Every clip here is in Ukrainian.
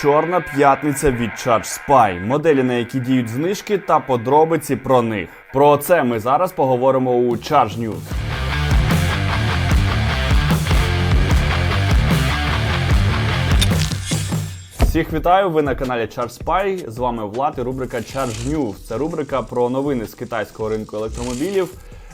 Чорна п'ятниця від Charge Spy, моделі, на які діють знижки та подробиці про них. Про це ми зараз поговоримо у Charge News. Всіх вітаю! Ви на каналі Charge Spy. З вами Влад і рубрика Charge News. Це рубрика про новини з китайського ринку електромобілів,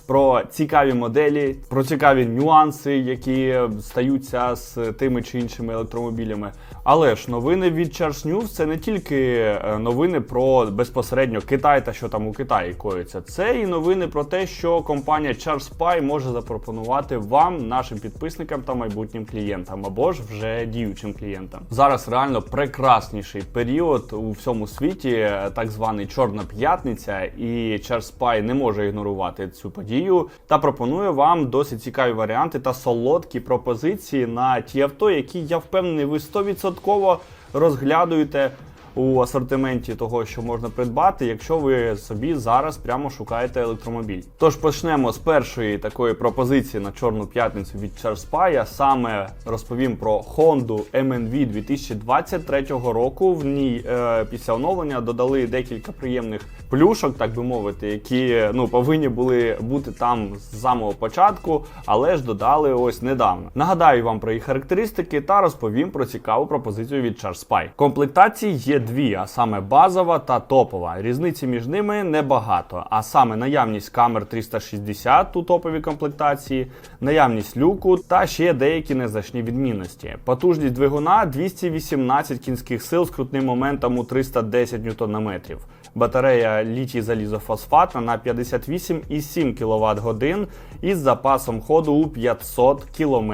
про цікаві моделі, про цікаві нюанси, які стаються з тими чи іншими електромобілями. Але ж новини від Charge News це не тільки е, новини про безпосередньо Китай та що там у Китаї коїться. Це і новини про те, що компанія ChargeSpy може запропонувати вам, нашим підписникам та майбутнім клієнтам, або ж вже діючим клієнтам. Зараз реально прекрасніший період у всьому світі, е, так званий Чорна п'ятниця, і Charge Spy не може ігнорувати цю подію та пропоную вам досить цікаві варіанти та солодкі пропозиції на ті авто, які я впевнений, ви 100% розглядуєте у асортименті того, що можна придбати, якщо ви собі зараз прямо шукаєте електромобіль. Тож почнемо з першої такої пропозиції на чорну п'ятницю від Charspy. Я саме розповім про Honda MNV 2023 року. В ній е, після оновлення додали декілька приємних плюшок, так би мовити, які ну повинні були бути там з самого початку, але ж додали ось недавно. Нагадаю вам про їх характеристики та розповім про цікаву пропозицію від Charspy. Комплектації є дві, а саме базова та топова. Різниці між ними небагато, а саме наявність камер 360 у топовій комплектації, наявність люку та ще деякі незначні відмінності. Потужність двигуна 218 кінських сил з крутним моментом у 310 Нм. Батарея літій залізофосфатна на 58,7 кВт годин із запасом ходу у 500 км.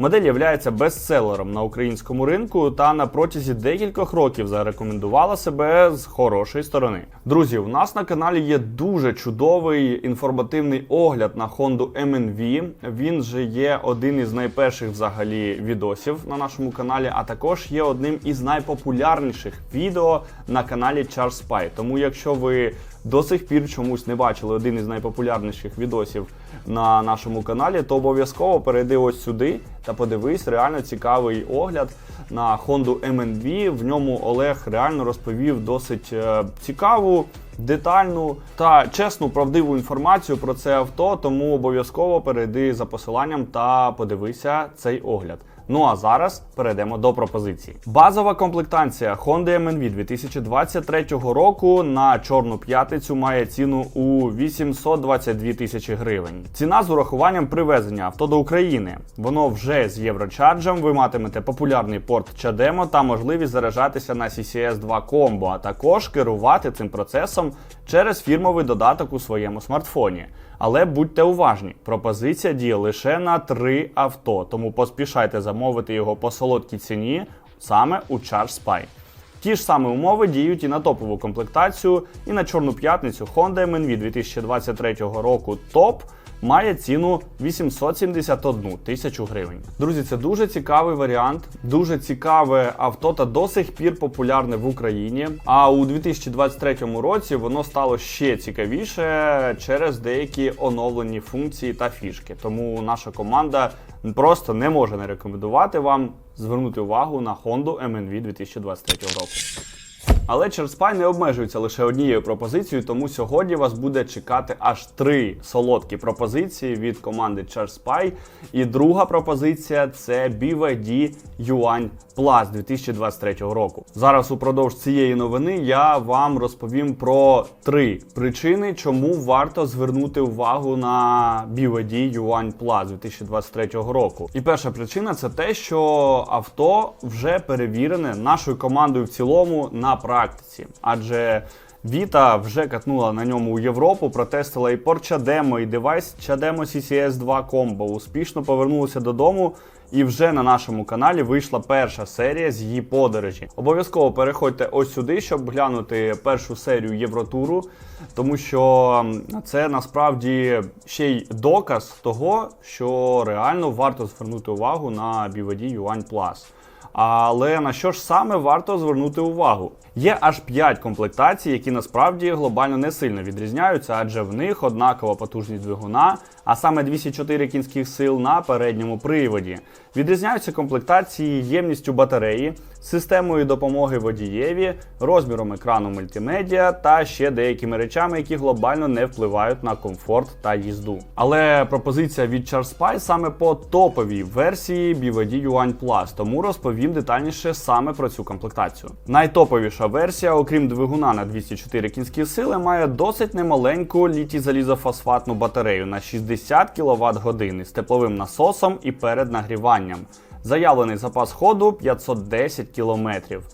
Модель є бестселером на українському ринку та на протязі декількох років зарекомендувала себе з хорошої сторони. Друзі, у нас на каналі є дуже чудовий інформативний огляд на Honda MNV. Він же є один із найперших взагалі відосів на нашому каналі, а також є одним із найпопулярніших відео на каналі Charles Spy. Тому, якщо ви до сих пір чомусь не бачили один із найпопулярніших відосів на нашому каналі, то обов'язково перейди ось сюди та подивись реально цікавий огляд на Honda MNV. В ньому Олег реально розповів досить е, цікаву. Детальну та чесну правдиву інформацію про це авто, тому обов'язково перейди за посиланням та подивися цей огляд. Ну а зараз перейдемо до пропозиції. Базова комплектація Honda MNV 2023 року на чорну п'ятницю має ціну у 822 тисячі гривень. Ціна з урахуванням привезення авто до України. Воно вже з єврочарджем. Ви матимете популярний порт Чадемо та можливість заряджатися на CCS 2 Combo, а також керувати цим процесом через фірмовий додаток у своєму смартфоні. Але будьте уважні, пропозиція діє лише на три авто, тому поспішайте замовити його по солодкій ціні саме у ChargeSpy. Ті ж самі умови діють і на топову комплектацію, і на чорну п'ятницю Honda MNV 2023 року топ має ціну 871 тисячу гривень. Друзі, це дуже цікавий варіант, дуже цікаве авто та до сих пір популярне в Україні. А у 2023 році воно стало ще цікавіше через деякі оновлені функції та фішки. Тому наша команда просто не може не рекомендувати вам звернути увагу на Honda MNV 2023 року. Але Черспай не обмежується лише однією пропозицією, тому сьогодні вас буде чекати аж три солодкі пропозиції від команди Черспай. І друга пропозиція це BYD Yuan Plus 2023 року. Зараз упродовж цієї новини я вам розповім про три причини, чому варто звернути увагу на BYD Yuan Plus 2023 року. І перша причина це те, що авто вже перевірене нашою командою в цілому на практиці. Адже Віта вже катнула на ньому у Європу, протестила і Porsche Demo, і девайс Chademo CCS 2 Combo. Успішно повернулася додому. І вже на нашому каналі вийшла перша серія з її подорожі. Обов'язково переходьте ось сюди, щоб глянути першу серію Євротуру, тому що це насправді ще й доказ того, що реально варто звернути увагу на BVD Yuan Plus. Але на що ж саме варто звернути увагу? Є аж 5 комплектацій, які насправді глобально не сильно відрізняються, адже в них однакова потужність двигуна, а саме 204 кінських сил на передньому приводі. Відрізняються комплектації ємністю батареї, системою допомоги водієві, розміром екрану мультимедіа та ще деякими речами, які глобально не впливають на комфорт та їзду. Але пропозиція від CharSpy саме по топовій версії BYD Yuan Plus, тому розповім детальніше саме про цю комплектацію. Найтоповіша версія, окрім двигуна на 204 кінські сили, має досить немаленьку літій-залізофосфатну батарею на 60 кВт години з тепловим насосом і переднагріванням. Заявлений запас ходу 510 км.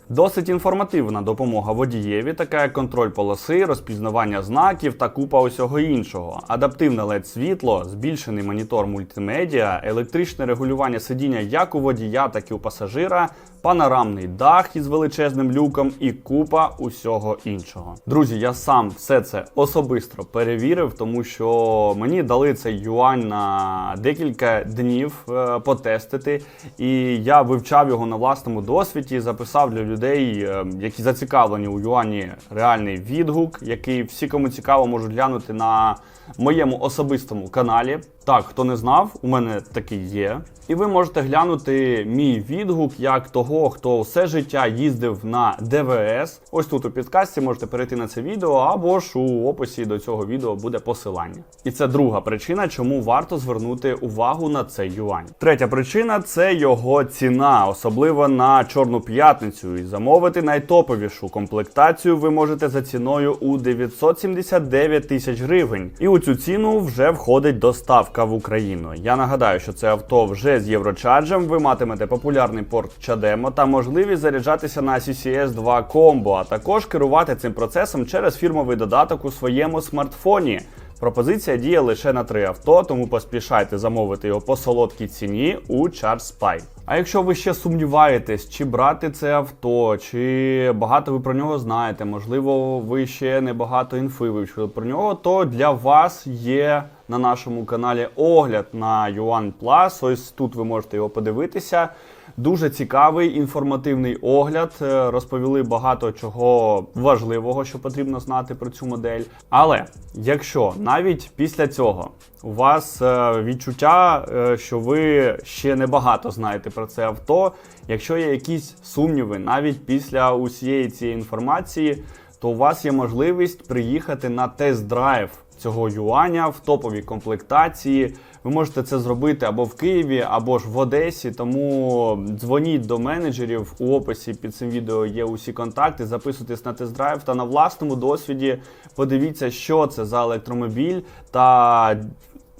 Досить інформативна допомога водієві, така як контроль полоси, розпізнавання знаків та купа усього іншого. Адаптивне led світло, збільшений монітор мультимедіа, електричне регулювання сидіння як у водія, так і у пасажира, панорамний дах із величезним люком і купа усього іншого. Друзі, я сам все це особисто перевірив, тому що мені дали цей юань на декілька днів е, потестити. І я вивчав його на власному досвіді, записав для людей, е, які зацікавлені у юані реальний відгук, який всі, кому цікаво, можуть глянути на моєму особистому каналі. Так, хто не знав, у мене такий є. І ви можете глянути мій відгук як того, хто все життя їздив на ДВС. Ось тут у підкасті можете перейти на це відео, або ж у описі до цього відео буде посилання. І це друга причина, чому варто звернути увагу на цей юань. Третя причина це його ціна, особливо на Чорну п'ятницю. І замовити найтоповішу комплектацію ви можете за ціною у 979 тисяч гривень. І у цю ціну вже входить доставка в Україну. Я нагадаю, що це авто вже з Єврочарджем. Ви матимете популярний порт Чадемо та можливість заряджатися на CCS 2 Combo, а також керувати цим процесом через фірмовий додаток у своєму смартфоні. Пропозиція діє лише на три авто, тому поспішайте замовити його по солодкій ціні у ChargeSpy. А якщо ви ще сумніваєтесь, чи брати це авто, чи багато ви про нього знаєте, можливо, ви ще не багато інфи вивчили про нього, то для вас є на нашому каналі огляд на Yuan Plus. Ось тут ви можете його подивитися. Дуже цікавий інформативний огляд. Е, Розповіли багато чого важливого, що потрібно знати про цю модель. Але якщо навіть після цього у вас е, відчуття, е, що ви ще не багато знаєте про це авто, якщо є якісь сумніви, навіть після усієї цієї інформації, то у вас є можливість приїхати на тест-драйв цього юаня в топовій комплектації. Ви можете це зробити або в Києві, або ж в Одесі. Тому дзвоніть до менеджерів. У описі під цим відео є усі контакти. Записуйтесь на тест-драйв та на власному досвіді подивіться, що це за електромобіль, та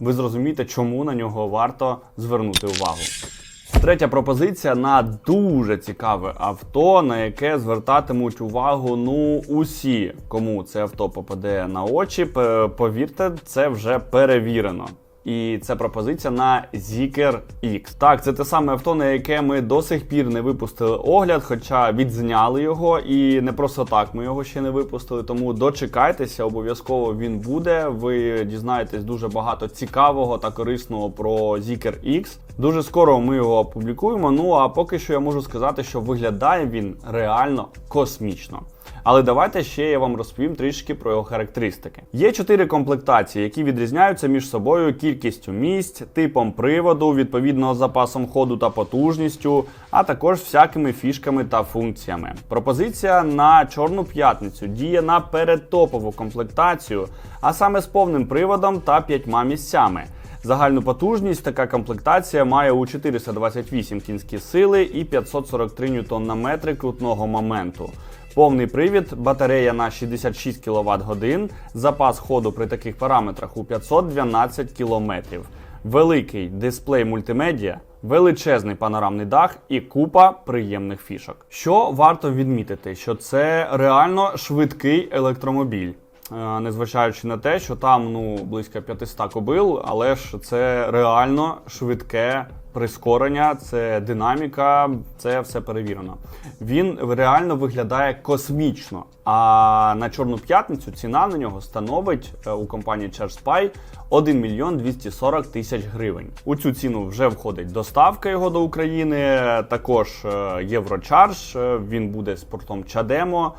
ви зрозумієте, чому на нього варто звернути увагу. Третя пропозиція на дуже цікаве авто, на яке звертатимуть увагу ну усі, кому це авто попаде на очі. Повірте, це вже перевірено. І це пропозиція на Zeekr X. Так, це те саме авто, на яке ми до сих пір не випустили огляд, хоча відзняли його, і не просто так ми його ще не випустили. Тому дочекайтеся, обов'язково він буде. Ви дізнаєтесь дуже багато цікавого та корисного про Zeekr X. Дуже скоро ми його опублікуємо. Ну а поки що я можу сказати, що виглядає він реально космічно. Але давайте ще я вам розповім трішки про його характеристики. Є чотири комплектації, які відрізняються між собою кількістю місць, типом приводу, відповідного запасом ходу та потужністю, а також всякими фішками та функціями. Пропозиція на чорну п'ятницю діє на передтопову комплектацію, а саме з повним приводом та п'ятьма місцями. Загальну потужність така комплектація має у 428 кінські сили і 543 Нм крутного моменту. Повний привід, батарея на 66 кВт годин, запас ходу при таких параметрах у 512 км. Великий дисплей мультимедіа, величезний панорамний дах і купа приємних фішок. Що варто відмітити, що це реально швидкий електромобіль. Е, Незважаючи на те, що там ну близько 500 кобил, але ж це реально швидке прискорення, це динаміка, це все перевірено. Він реально виглядає космічно. А на Чорну п'ятницю ціна на нього становить е, у компанії ChargeSpy 1 мільйон 240 тисяч гривень. У цю ціну вже входить доставка його до України, також е, Єврочарж. е, Він буде з портом Чадемо.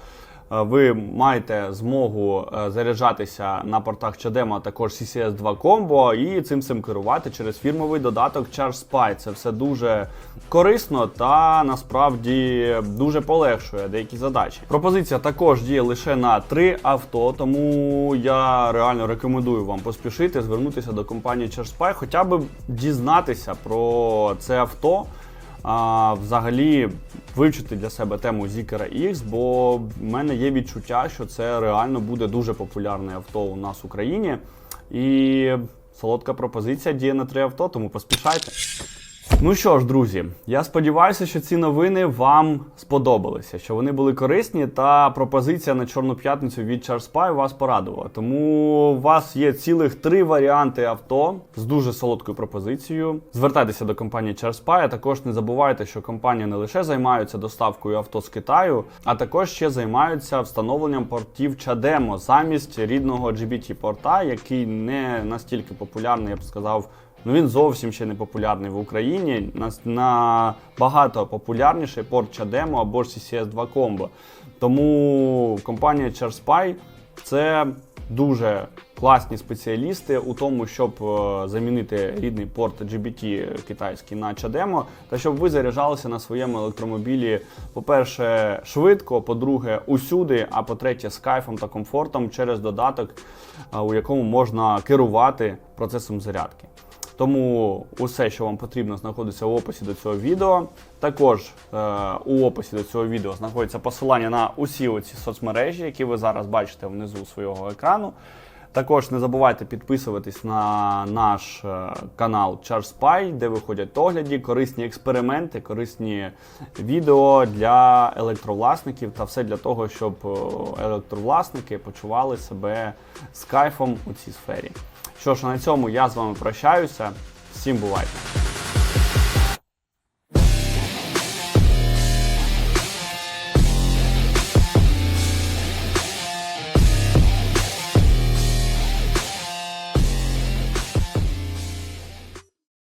Е, Ви маєте змогу е, заряджатися на портах Чадемо, а також CCS 2 Combo і цим цим керувати через фірмовий додаток ChargeSpy. Це все дуже корисно та насправді дуже полегшує деякі задачі. Пропозиція також діє лише на три авто, тому я реально рекомендую вам поспішити звернутися до компанії ChargeSpy, хоча б дізнатися про це авто а, взагалі вивчити для себе тему Zikera X, бо в мене є відчуття, що це реально буде дуже популярне авто у нас в Україні. І солодка пропозиція діє на три авто, тому поспішайте. Ну що ж, друзі, я сподіваюся, що ці новини вам сподобалися, що вони були корисні, та пропозиція на Чорну п'ятницю від ChargeSpy вас порадувала. Тому у вас є цілих три варіанти авто з дуже солодкою пропозицією. Звертайтеся до компанії ChargeSpy, а також не забувайте, що компанія не лише займається доставкою авто з Китаю, а також ще займаються встановленням портів CHAdeMO замість рідного GBT-порта, який не настільки популярний, я б сказав. Ну він зовсім ще не популярний в Україні. Нас набагато популярніший порт CHAdeMO або ж CCS 2 Combo. Тому компанія ChargeSpy це дуже класні спеціалісти у тому, щоб е, замінити рідний порт GBT китайський на CHAdeMO, та щоб ви заряджалися на своєму електромобілі, по-перше, швидко, по-друге, усюди, а по-третє, з кайфом та комфортом через додаток, е, у якому можна керувати процесом зарядки. Тому усе, що вам потрібно, знаходиться в описі до цього відео. Також е, у описі до цього відео знаходиться посилання на усі оці соцмережі, які ви зараз бачите внизу свого екрану. Також не забувайте підписуватись на наш е, канал ChargeSpy, де виходять огляді, корисні експерименти, корисні відео для електровласників та все для того, щоб е, електровласники почували себе з кайфом у цій сфері. Що ж, на цьому я з вами прощаюся. Всім бувайте!